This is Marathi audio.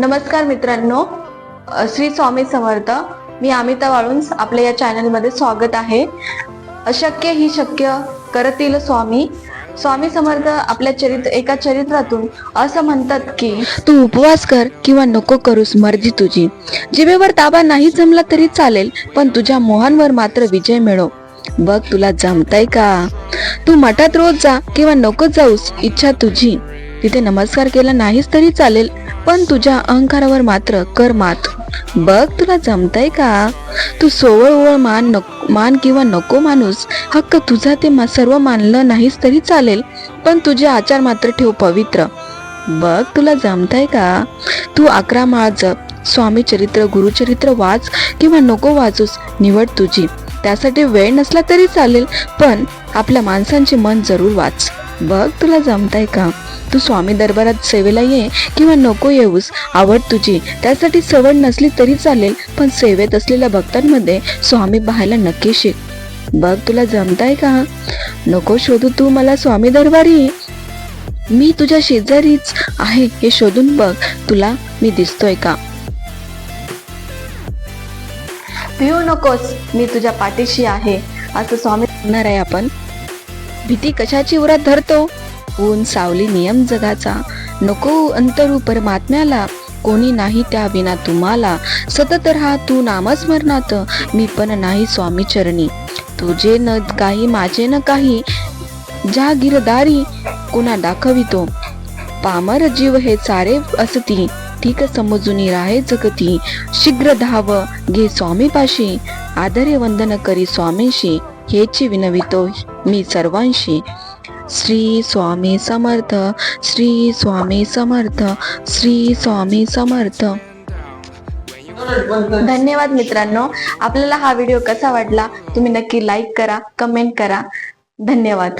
नमस्कार मित्रांनो श्री स्वामी समर्थ मी अमिता वाळून आपल्या या चॅनलमध्ये स्वागत आहे. अशक्य ही शक्य करतील स्वामी. स्वामी समर्थ आपल्या चरित्र एका चरित्रातून असं म्हणतात की तू उपवास कर किंवा नको करूस मर्जी तुझी. जिभेवर ताबा नाही जमला तरी चालेल पण तुझ्या मोहांवर मात्र विजय मिळव बघ तुला जमताय का? तू मठात रोज जा किंवा नको जाऊस इच्छा तुझी. तिथे नमस्कार केला नाहीस तरी चालेल पण तुझ्या अहंकारावर मात्र कर मात. बघ तुला जमतंय का? तू सोवळ ओवळ मान नको मान किंवा नको माणूस हक्क तुझा ते मा- सर्व मानलं नाहीस तरी चालेल पण तुझे आचार मात्र ठेव पवित्र. बघ तुला जमतंय का? तू अकरा माळ जप स्वामी चरित्र गुरुचरित्र वाच किंवा नको वाचूस निवड तुझी. त्यासाठी वेळ नसला तरी चालेल पण आपल्या माणसांचे मन जरूर वाच. बघ तुला जमताय का? तू स्वामी दरबारात सेवेला ये किंवा नको येऊस. आवड तुझी. त्यासाठी सवड नसली तरी चालेल पण सेवेत असलेल्या भक्तांमध्ये स्वामी पाहायला नक्की शिक बघ तुला जमताय का? नको शोधू तू मला स्वामी दरबारी. मी तुझ्या शेजारीच आहे हे शोधून बघ. तुला मी दिसतोय का? पिऊ नकोस. मी तुझ्या पाठीशी आहे. असं स्वामी म्हणणार आहे आपण. भीती कशाची उरात धरतो? ऊन सावली नियम जगाचा. नको अंतरू परमात्म्याला. कोणी नाही त्या विना तुम्हाला. सतत राहा तू नामस्मरणात मी पण नाही स्वामी चरणी. तुझे न काही माझे न काही. ज्या गिरदारी कोणा दाखवितो? पामर जीव हे सारे असती. ठीक समजून राहे जगती. शीघ्र धाव घे स्वामीपाशी. आदरे वंदन करी स्वामींशी. हेची विनवितो. मी सर्वांशी. श्री स्वामी समर्थ श्री स्वामी समर्थ श्री स्वामी समर्थ. धन्यवाद मित्रांनो. आपल्याला हा व्हिडिओ कसा वाटला? तुम्ही नक्की लाईक करा कमेंट करा. धन्यवाद.